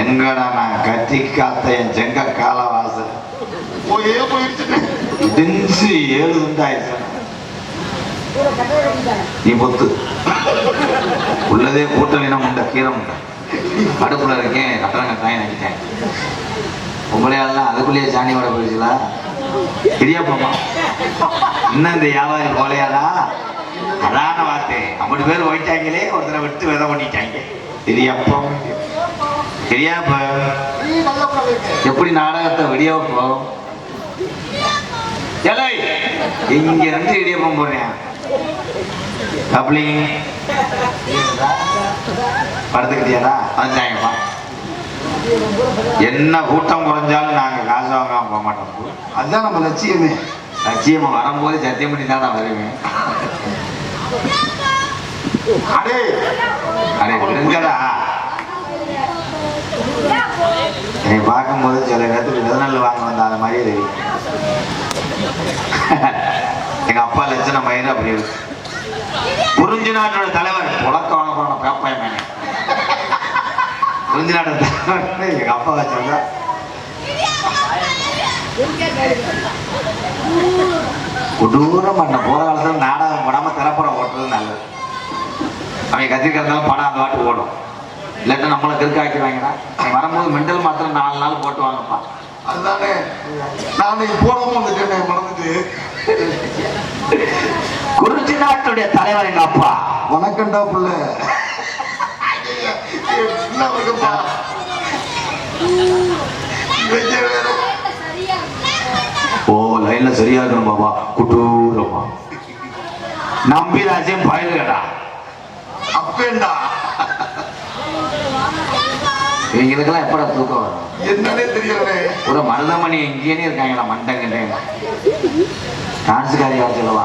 எங்கடா நான் கட்டி காத்த என் செங்க காலவாசல் போயே போயிடுச்சுன்னு இடிஞ்சு ஏழு துண்டாயிடுச்சு நீ பொத்து. உள்ளதே கூட்டலினம் உண்ட கீரம் உண்ட? அடுப்புல இருக்கேன் கட்டணம் கட்டாயம் நினைக்கிட்டேன் உங்களையெல்லாம் அதுக்குள்ளேயே சாணியோட போயிடுச்சுலா? இடியாப்பமா இன்னும் இந்த வியாபாரி போலையாடா? அதான வார்த்தை. அப்படி பேர் போயிட்டாங்களே ஒருத்தரை விட்டு விதை பண்ணிட்டாங்க. இடியாப்பம் இடியாப்பம். எப்படி நாடகத்தை விடியாப்பம்? எலை! இங்க இருந்து இடியாப்பம் போடுறேன். அப்படி படுத்துக்கிட்டியாடா? வந்துட்டாங்கப்பா என்ன கூட்டம் குறைஞ்சாலும் நாங்க காசு வாங்காம போக மாட்டோம். அதுதான் நம்ம லட்சியமே. லட்சியமா வரும்போது சத்தியம் பண்ணி தான் நான் வருவேன். அடே அடே விடுங்கடா என்னை பார்க்கும்போது சில இடத்துக்கு விதநெல் வாங்க வந்த அந்த தெரியும் எங்க அப்பா லட்சணம் மயிறு அப்படி இருக்கு குறிஞ்சி நாட்டோட தலைவர் வாங்க போன பேப்பாய மேனே குறிஞ்சி நாட்டோட தலைவர் எங்க அப்பா வச்சிருந்தா கொடூரம் பண்ண போற காலத்துல நாடகம் அவங்க கத்திரிக்கிறதாலும் படம் அந்த வாட்டு ஓடும். இல்லாட்டா நம்மளை கிறுக்க அவன் வரும்போது மெண்டல் மாத்திரம் நாலு நாள் போட்டு வாங்கப்பா. அதுதானே நான் போடாம வந்துட்டேன் மறந்துட்டு. குறிஞ்சி நாட்டுடைய தலைவர் எங்க அப்பா வணக்கம்டா புள்ள. ஓ லைன்ல சரியா இருக்கணும் பாபா. குட்டூரமா நம்பிராஜன் பயலுகடா. அப்பேண்டா. இவங்களுக்கெல்லாம் எப்படா தூக்கம் வரும்? என்னன்னே தெரியலே ஒரு மருதமணி எங்கேயே இருக்காங்களா மண்டங்கிட்டே டான்ஸுக்காரி யார் சொல்லவா?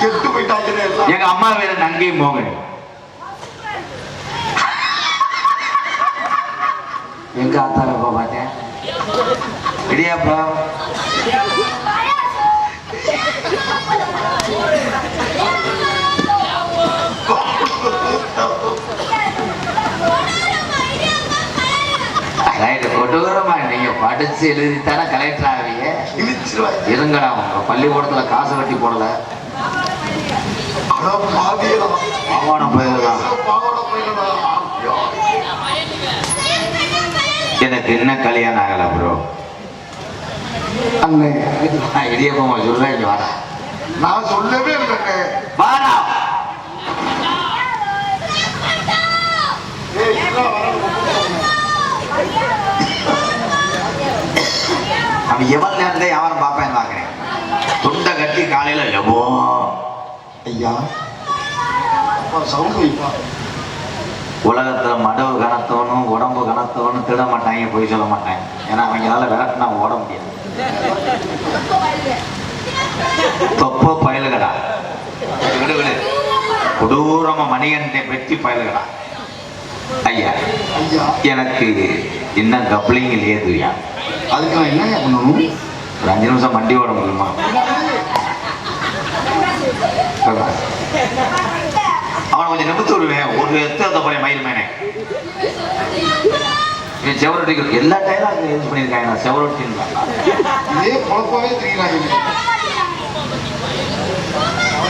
கெட்டு போயிட்டாங்களே எல்லாம். எங்க அம்மா வேற நங்கை மோகன். எங்க ஆத்தால போக மாட்டேன் இடியாப்பா? ரைட்டு கொடூரமா நீங்க படிச்சு எழுதித்தானே கலெக்டர் ஆவீங்க? இருங்கடா உங்க பள்ளிக்கூடத்துல காசு வட்டி போடல. போயிடலாம் பாவட போயிடா எனக்கு என்ன கல்யாணம் ஆகல ப்ரோ அண்ணே. இடியப்பமா சொல்றேன் இங்க வாடா. நான் சொல்லவே இல்லைங்க. வாடா. அவன் நேரத்தை யாரும் பார்ப்பேன் பார்க்கிறேன் துண்டை கட்டி காலையில எவோ ஐயா உலகத்துல மடவு கனத்தவனும் உடம்பு கனத்தவனும் திட மாட்டாங்க பொய் சொல்ல மாட்டாங்க. ஏன்னா அவங்களால விரட்டினா ஓட முடியாது. தொப்ப பயலுகடா. விடு விடு கொடூரமா மணிகண்டை வெட்டி பயலுகடா. ஐயா எனக்கு இன்னும் கப்ளிங் இல்லையா அதுக்கு நான் என்ன பண்ணணும்? ஒரு அஞ்சு நிமிஷம் வண்டி ஓட முடியுமா. அவனை கொஞ்சம் நிமித்து விடுவேன். ஒரு எத்த போறேன் மயில் மேனே என் செவரொட்டிக்கு எல்லா டைலாக் யூஸ் பண்ணியிருக்காங்க. நான் செவரொட்டின்னு இதே குழப்பமே தெரியலாங்க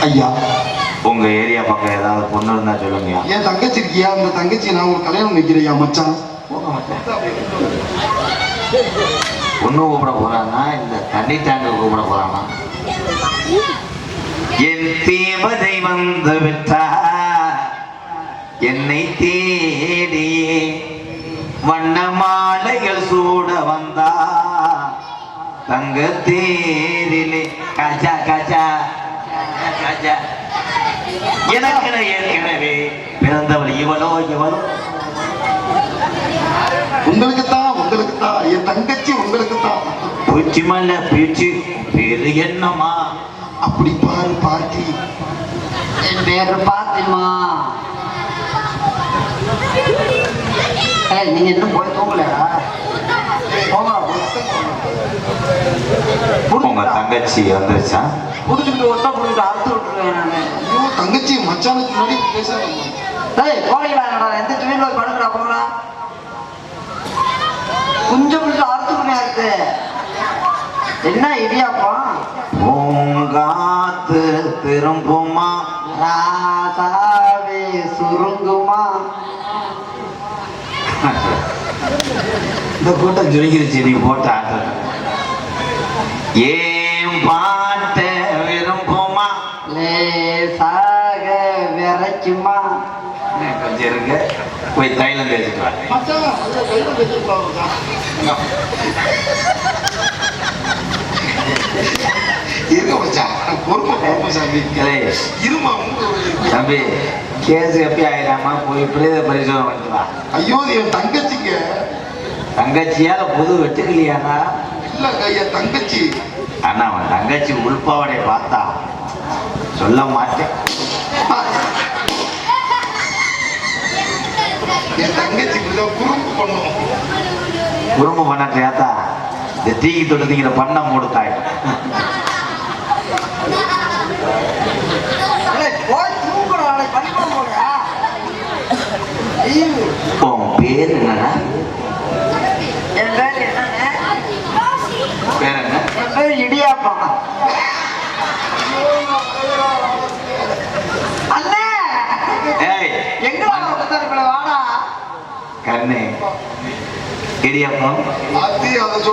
ஐயா. உங்க ஏரியா பக்கம் ஏதாவது பொண்ணு இருந்தா சொல்லுங்க என் தங்கச்சி இருக்கியா? அந்த தங்கச்சி நான் ஒரு கல்யாணம் வைக்கிறையா மச்சான். பொண்ணு கூப்பிட போறானா? இல்ல தண்ணி டேங்க் கூப்பிட போறானா? என் தேவதை வந்து விட்டா என்னை தேடியே வண்ண மாலைகள் சூட வந்தா. தங்க தேரிலே காஜா காஜா. காஜா. எனக்கு ஏற்கனவே பிறந்தவள் இவளோ இவளோ. உங்களுக்கு தான் உங்களுக்கு தான் என் தங்கச்சி உங்களுக்கு தான் பூச்சி மல்ல பூச்சி. பேரு என்னமா அப்படி பாரு பாட்டி. என் பேரு பாத்திமா. ஏய், நீங்க இன்னும் போய் தூங்கலையா? போமா. உங்க தங்கச்சி வந்துருச்சா? புடிச்சுட்டு ஒட்ட புடிச்சுட்டு அறுத்து விட்டுருவேன் நானு. ஐயோ தங்கச்சி மச்சானுக்கு முன்னாடி டேய் போறீங்களா எந்த வீட்டுல போய் படுக்கிறா போங்களா கொஞ்சம் பிடிச்சி அறுத்து என்ன இடியாப்பம் பூங்காத்து திரும்புமா? ராசாவே இந்த கூட்டம் சுருங்கிருச்சு நீ போட்ட ஆட்டம் ஏன் பாட்ட விரும்புமா? லேசாக விரைக்குமா கொஞ்சம் இருங்க. போய் தைலம் வச்சுக்கலாம் இருங்க மச்சான். பொறுப்பு பொறுப்பு சாமி. இருமா தம்பி கேஸ் எப்படி ஆயிடாம போய் பிரேத பரிசோதனை பண்ணிட்டு ஐயோ இது என் தங்கச்சிங்க. தங்கச்சியால புது வெட்டுக்கலையானா இல்லங்க என் தங்கச்சி. ஆனா அவன் தங்கச்சி உள்பாவடைய பார்த்தா சொல்ல மாட்டேன். என் தங்கச்சி குறும்பு பண்ணும். குடும்பம் பண்ணாட்டா இந்த தீக்கி தொட்டு தீங்கிற பண்ண மூடுத்தாய். உன் பேர் என்னன்னா என் பேர் என்னங்க பேர் என்ன என் பேர் இடியாப்பம். அண்ணே! வாடா? கண்ணு இடியப்பம்?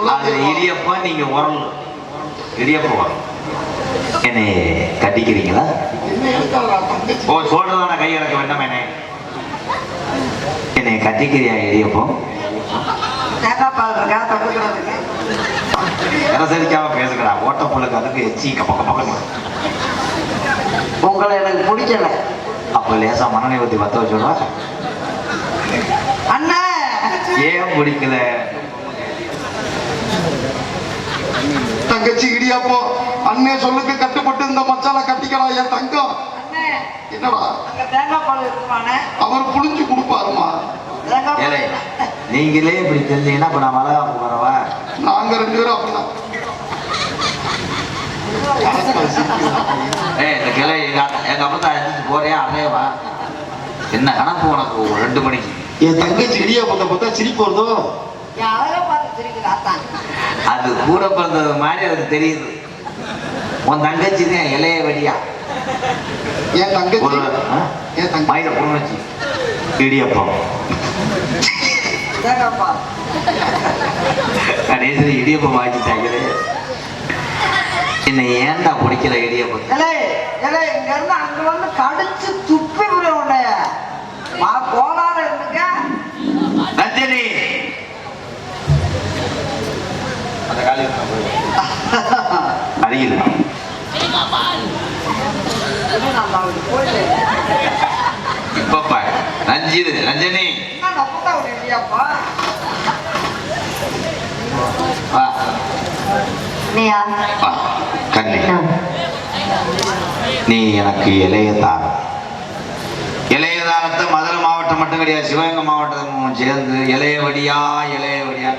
அது இடியப்பம் நீங்க உரல்? இடியப்பம் உரல் என்னை கட்டிக்கிறீங்களா? என்ன ஓ சொல்றதான கை இறக்க வேண்டாம் என்ன? என்னை கட்டிக்கிறியா இடியப்பம்? தேங்காய் பால் இருக்கா? தொட்டுக்கிறதுக்கு அரசரிக்காம பேசுகிறா. ஓட்டப்புழுக்கு அதுக்கு எச்சி கப்ப கப்பக்கம் உங்களை எனக்கு பிடிக்கல. அப்ப லேசா மனநிலை ஊத்தி வத்த வச்சுடுவா அண்ணே! ஏன் பிடிக்கல? தங்கச்சி இடியாப்போ அண்ணே சொல்லுக்கு கட்டுப்பட்டு இந்த மச்சான கட்டிக்கலாம் என் தங்கம். அண்ணே! என்னடா? அவர் புளிஞ்சு கொடுப்பாருமா? நீங்களே இப்படி தெரிஞ்சீங்கன்னா இப்ப நான் வளகாப்பு வரவா? நாங்க ரெண்டு பேரும் அப்படிதான். ஏய் இந்த கிளை எங்க எங்க அப்பா போறியா? அதே வா என்ன கணக்கு உனக்கு? ரெண்டு மணிக்கு. என் தங்கச்சி இடியாப்பத்தை பார்த்தா சிரிப்பு வருதோ? அது கூட பிறந்தது மாதிரி அதுக்கு தெரியுது. உன் தங்கச்சி தான் இளைய வெடியா என் தங்கச்சி? என் தங்கச்சி மயில புரிஞ்சு இடியப்பம் இடியப்பம் வாங்கிட்டாங்களே. என்னை ஏன்டா பிடிக்கல ஏலே ஏலே இங்க இருந்து அங்க வந்து கடிச்சு துப்பி விட உன்னைய. மா கோளாறு இருந்துங்க ரஞ்சனி அந்த காலி போயிட்டு இப்பப்பா ரஞ்சிது ரஞ்சனி. வா. வா கண்ணி நீ எனக்கு இளையதார் இளையதாரத்தை மதுரை மாவட்டம் மட்டும் கிடையாது சிவகங்கை மாவட்டமும் சேர்ந்து இளையவடியா இளையவடியா.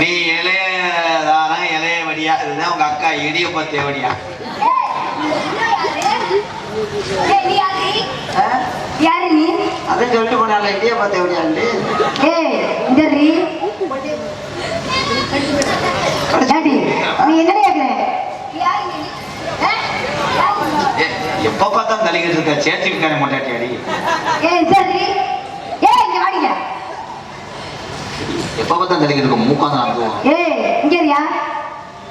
நீ இளையதாரம் இளையவடியா? இதுதான் உங்க அக்கா இடியப்ப தேவடியா. யாரு? நீ? அதான் சொல்லிட்டு போனால இடியா பார்த்து எப்படியாண்டு ஏய், இந்த ரீ. ஏண்டி, நீ என்னடி கேக்குற? ஏ, எப்ப பார்த்தா தள்ளிக்கிட்டு இருக்க சேர்த்து விட்டானே மொட்டாட்டி அடி ஏய், இந்த ரீ. ஏய், இங்க வாடிங்க. எப்ப பார்த்தா தள்ளிக்கிட்டு இருக்க மூக்காந்து அனுப்புவோம் ஏய், இங்க இருயா.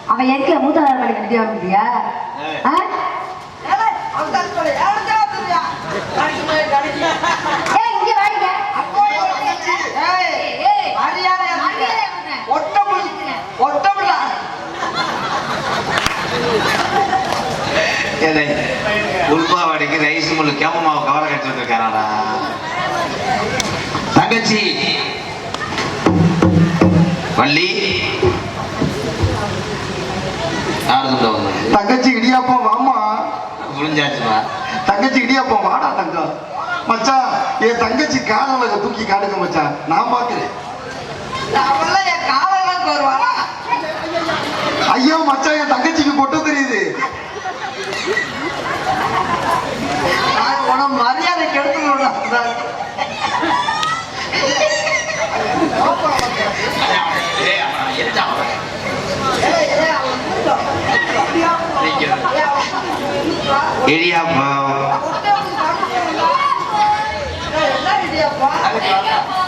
அவன் எதுக்குல மூத்தாதார மேல கட்டி வாங்கிட்டியா? ஆ? உள்பாவாடிக்கு ரைஸ் முள்ளு கேம மாவு கவர கட்டி வந்திருக்கானாடா தங்கச்சி. வள்ளி. தங்கச்சி இடியாப்பம் வாமா புரிஞ்சாச்சுமா? தங்கச்சி இடியாப்பம் வாடா தங்கம் மச்சான் என் தங்கச்சி காலில் தூக்கி காடுங்க மச்சான். நான் பாக்குறேன். ஐயோ மச்சான் என் தங்கச்சிக்கு பொட்டு 谁呀？的呀？的？